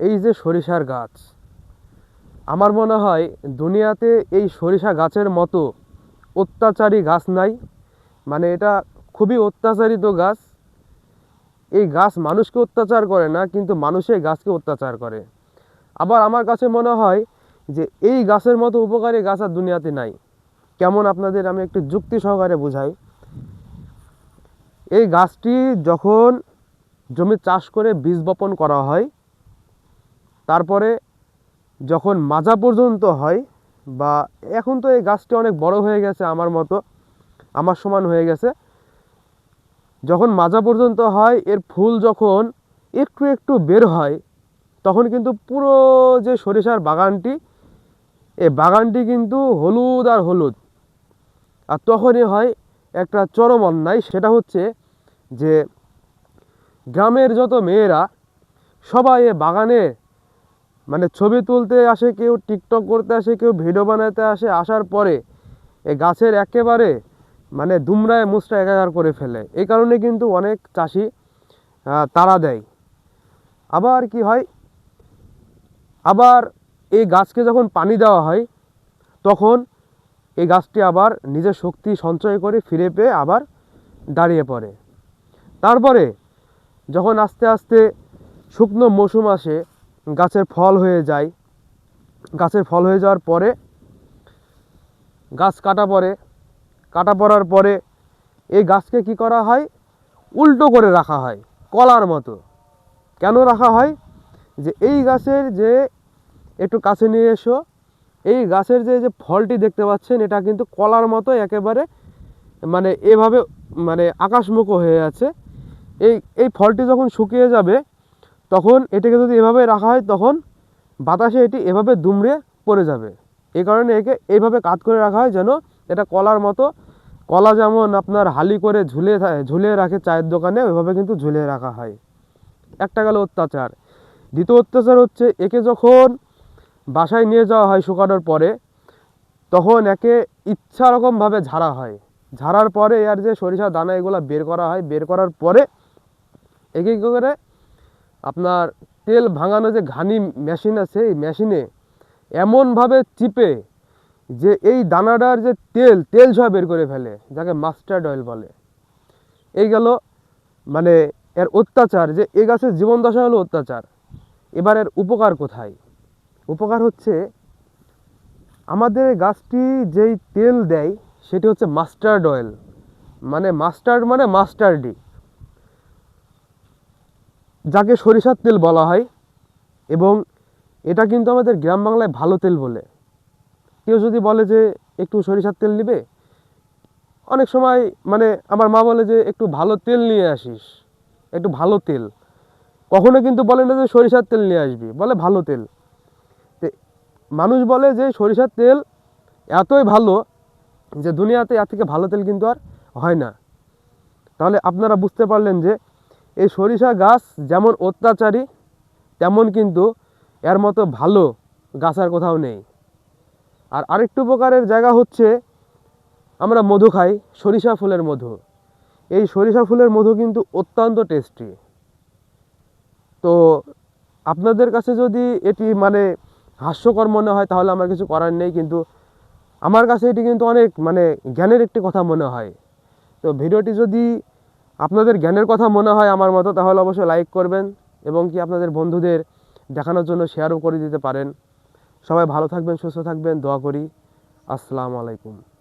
এই যে সরিষার গাছ, আমার মনে হয় দুনিয়াতে এই সরিষা গাছের মতো অত্যাচারী গাছ নাই। মানে এটা খুবই অত্যাচারিত গাছ। এই গাছ মানুষকে অত্যাচার করে না, কিন্তু মানুষে গাছকে অত্যাচার করে। আবার আমার কাছে মনে হয় যে এই গাছের মতো উপকারী গাছ আর দুনিয়াতে নাই। কেমন আপনাদের আমি একটু যুক্তি সহকারে বুঝাই। এই গাছটি যখন জমি চাষ করে বীজ বপন করা হয় তারপরে যখন মাজা পর্যন্ত হয়, বা এখন তো এই গাছটি অনেক বড় হয়ে গেছে আমার মতো, আমার সমান হয়ে গেছে, যখন মাজা পর্যন্ত হয়, এর ফুল যখন একটু একটু বের হয়, তখন কিন্তু পুরো যে সরিষার বাগানটি, এই বাগানটি কিন্তু হলুদ আর হলুদ। আর তখনই হয় একটা চরম অন্যায়, সেটা হচ্ছে যে গ্রামের যত মেয়েরা সবাই এ বাগানে মানে ছবি তুলতে আসে কেউ, টিকটক করতে আসে কেউ, ভিডিও বানাতে আসে, আসার পরে এই গাছের একেবারে মানে দুমরায় মুচড়া একাকার করে ফেলে। এই কারণে কিন্তু অনেক চাষি তারা দেয়। আবার কি হয়? আবার এই গাছকে যখন পানি দেওয়া হয়, তখন এই গাছটি আবার নিজের শক্তি সঞ্চয় করে ফিরে পেয়ে আবার দাঁড়িয়ে পড়ে। তারপরে যখন আস্তে আস্তে শুকনো মৌসুম আসে গাছের ফল হয়ে যায়। গাছের ফল হয়ে যাওয়ার পরে, গাছ কাটা পড়ে কাটা পড়ার পরে এই গাছকে কি করা হয়? উল্টো করে রাখা হয়, কলার মতো। কেন রাখা হয়? যে এই গাছের যে একটু কাছে নিয়ে এসো, এই গাছের যে যে ফলটি দেখতে পাচ্ছেন, এটা কিন্তু কলার মতো একেবারে মানে এভাবে মানে আকাশমুখ হয়ে আছে। এই এই ফলটি যখন শুকিয়ে যাবে তখন এটাকে যদি এভাবে রাখা হয়, তখন বাতাসে এটি এভাবে দুমড়ে পড়ে যাবে। এই কারণে একে এইভাবে কাত করে রাখা হয় যেন এটা কলার মতো, কলা যেমন আপনার হালি করে ঝুলে ঝুলিয়ে রাখে চায়ের দোকানে, ওইভাবে কিন্তু ঝুলিয়ে রাখা হয়। একটা গেল অত্যাচার। দ্বিতীয় অত্যাচার হচ্ছে, একে যখন বাসায় নিয়ে যাওয়া হয় শুকানোর পরে, তখন একে ইচ্ছা রকমভাবে ঝাড়া হয়। ঝাড়ার পরে আর যে সরিষা দানা এগুলো বের করা হয়, বের করার পরে একে কী করে আপনার তেল ভাঙানো যে ঘানি মেশিন আছে, এই মেশিনে এমনভাবে চিপে যে এই দানাটার যে তেল তেল সব বের করে ফেলে, যাকে মাস্টার্ড অয়েল বলে। এই গেল মানে এর অত্যাচার যে এ গাছের জীবন দশা হলো অত্যাচার। এবার এর উপকার কোথায়? উপকার হচ্ছে আমাদের গাছটি যেই তেল দেয়, সেটি হচ্ছে মাস্টার্ড অয়েল। মানে মাস্টার্ড মানে মাস্টার্ডি। যাকে সরিষার তেল বলা হয় এবং এটা কিন্তু আমাদের গ্রাম বাংলায় ভালো তেল বলে। কেউ যদি বলে যে একটু সরিষার তেল নিবে, অনেক সময় মানে আমার মা বলে যে একটু ভালো তেল নিয়ে আসিস, একটু ভালো তেল। কখনো কিন্তু বলে না যে সরিষার তেল নিয়ে আসবি, বলে ভালো তেল। মানুষ বলে যে সরিষার তেল এতই ভালো যে দুনিয়াতে এর থেকে ভালো তেল কিন্তু আর হয় না। তাহলে আপনারা বুঝতে পারলেন যে এই সরিষা গাছ যেমন অত্যাচারী, তেমন কিন্তু এর মতো ভালো গাছ আর কোথাও নেই। আর আরেকটু উপকারের জায়গা হচ্ছে আমরা মধু খাই, সরিষা ফুলের মধু। এই সরিষা ফুলের মধু কিন্তু অত্যন্ত টেস্টি তো আপনাদের কাছে যদি এটি মানে হাস্যকর মনে হয়, তাহলে আমার কিছু করার নেই, কিন্তু আমার কাছে এটি কিন্তু অনেক মানে জ্ঞানের একটি কথা মনে হয়। তো ভিডিওটি যদি আপনাদের জ্ঞানের কথা মনে হয় আমার মতো, তাহলে অবশ্যই লাইক করবেন এবং কি আপনাদের বন্ধুদের দেখানোর জন্য শেয়ারও করে দিতে পারেন। সবাই ভালো থাকবেন, সুস্থ থাকবেন, দোয়া করি। আসসালামু আলাইকুম।